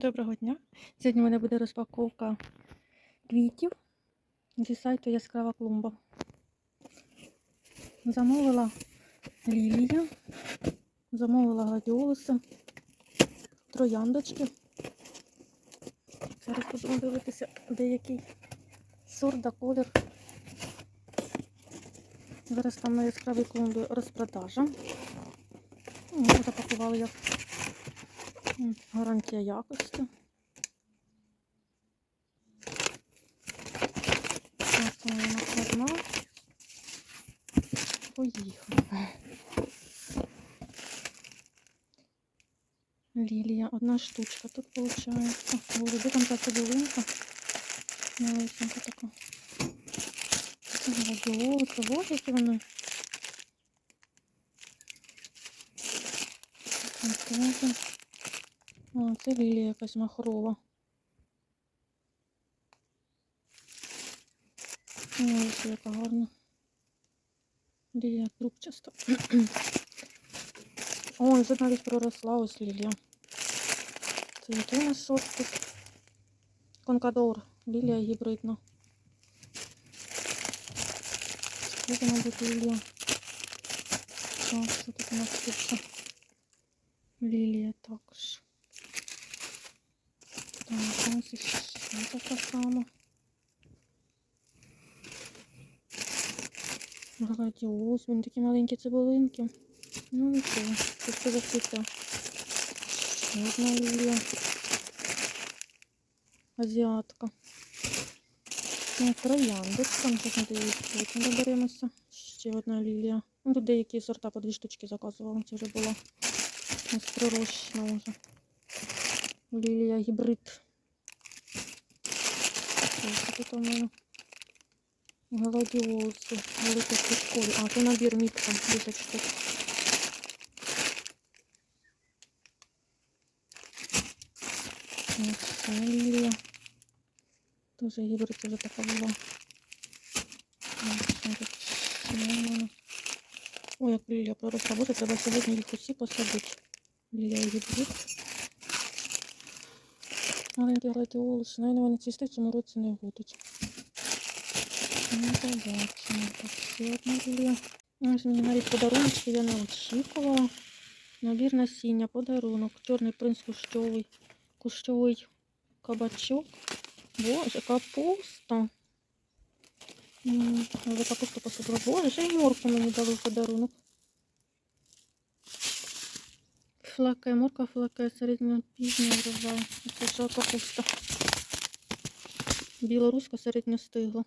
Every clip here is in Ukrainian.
Доброго дня! Сьогодні у мене буде розпаковка квітів зі сайту Яскрава клумба. Замовила лілія, замовила гладіолуси, трояндочки. Зараз будемо дивитися деякий сорт та колір. Зараз там на яскравій клумбі розпродажа. Запакували М, гарантія якості. Ось там вона накладна. Поїхали. Лілія, одна штучка тут виходить. Боже, де там та цибулинка? Малесенька така. Гладіолуси, боже, які вони. Конкретно. О, це лілія якась махрова. Ой, ось яка гарна. Лілія трубчаста. Ой, вже навіть проросла ось лілія. Це який у нас сорт тут? Конкадор. Лілія гібридна. Це, мабуть, лілія. Так, що тут у нас тут ще? Лілія також. Ще така сама. Гладіолус, вони такі маленькі цибулинки. Ну нічого, тут все закрите. Ще одна лілія. Азіатка. Ну, трояндочка, ну, зараз ми її потім доберемося. Ще одна лілія. Ну, тут деякі сорта по дві штучки заказувала, це вже була. Ось пророщена вже. Лілія гібрид. Ось тут у мене гладіолуси, великі квіткові. А, це набір мікса, 10 штук. Ось це лілія. Тоже гібрид вже така була. Ось що тут ще у мене. Ой, як лілія проросла. Боже, треба сьогодні їх усі посадити. Лілія гібрид. Маленькі гладіолуси. Навіть вони цвісти в цьому році не будуть. Ну, побачимо. Так, ще одна лілія. Ось мені навіть подарунки я не очікувала. Набір насіння, подарунок. Чорний принц кущовий. Кущовий кабачок. Боже, капуста. Я капусту посадила. Боже, й морку мені дали подарунок. Флаке, морка флаке, середньопізня врожай. Це що капуста. Білоруська середньостигла.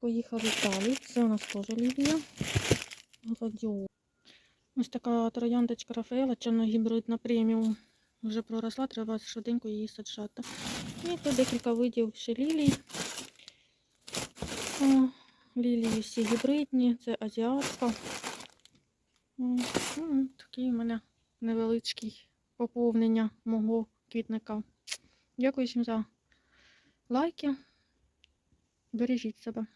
Поїхали далі. Це у нас теж лілія. Гладіол. Ось така трояндочка Рафаела, чорногібридна преміум. Вже проросла, треба швиденько її саджати. І тут декілька видів ще лілій. О, лілії всі гібридні, це азіатська. М, ну, Такий у мене невеличкий поповнення мого квітника. Дякую всім за лайки. Бережіть себе.